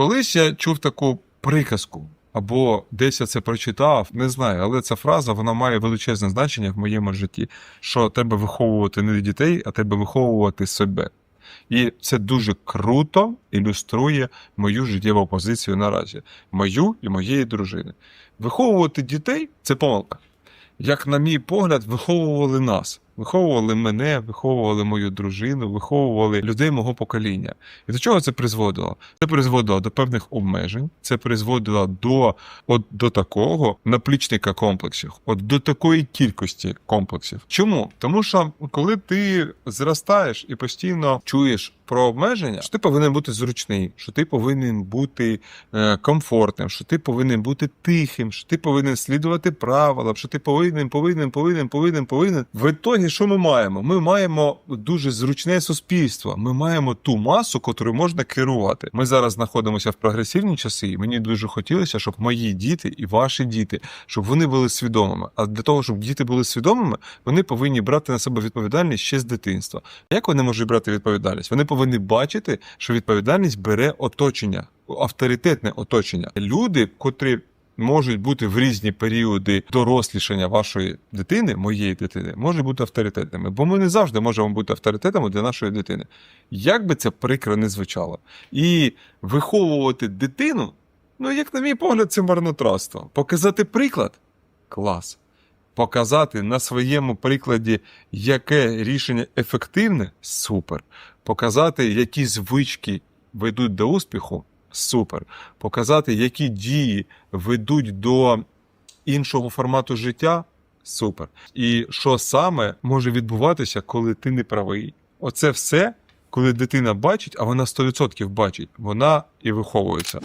Колись я чув таку приказку, або десь я це прочитав, не знаю, але ця фраза вона має величезне значення в моєму житті, що треба виховувати не дітей, а треба виховувати себе. І це дуже круто ілюструє мою життєву позицію наразі, мою і моєї дружини. Виховувати дітей це помилка. Як, на мій погляд, виховували нас. Виховували мене, виховували мою дружину, виховували людей мого покоління. І до чого це призводило? Це призводило до певних обмежень, це призводило до, от, до такого наплічника комплексів, от до такої кількості комплексів. Чому? Тому що коли ти зростаєш і постійно чуєш про обмеження, що ти повинен бути зручний, що ти повинен бути е, комфортним, що ти повинен бути тихим, що ти повинен слідувати правилам, що ти повинен, повинен, повинен, повинен, повинен. В ітогі, що ми маємо? Ми маємо дуже зручне суспільство. Ми маємо ту масу, котрою можна керувати. Ми зараз знаходимося в прогресивні часи, і мені дуже хотілося, щоб мої діти і ваші діти, щоб вони були свідомими. А для того, щоб діти були свідомими, вони повинні брати на себе відповідальність ще з дитинства. Як вони можуть брати відповідальність? Вони повинні бачити, що відповідальність бере оточення, авторитетне оточення. Люди, котрі можуть бути в різні періоди дорослішання вашої дитини, моєї дитини, можуть бути авторитетними, бо ми не завжди можемо бути авторитетами для нашої дитини. Як би це прикро не звучало. І виховувати дитину, ну, як на мій погляд, це марнотратство. Показати приклад клас. Показати на своєму прикладі, яке рішення ефективне супер. Показати, які звички ведуть до успіху супер. Показати, які дії ведуть до іншого формату життя супер. І що саме може відбуватися, коли ти не правий. Оце все, коли дитина бачить, а вона 100% бачить, вона і виховується.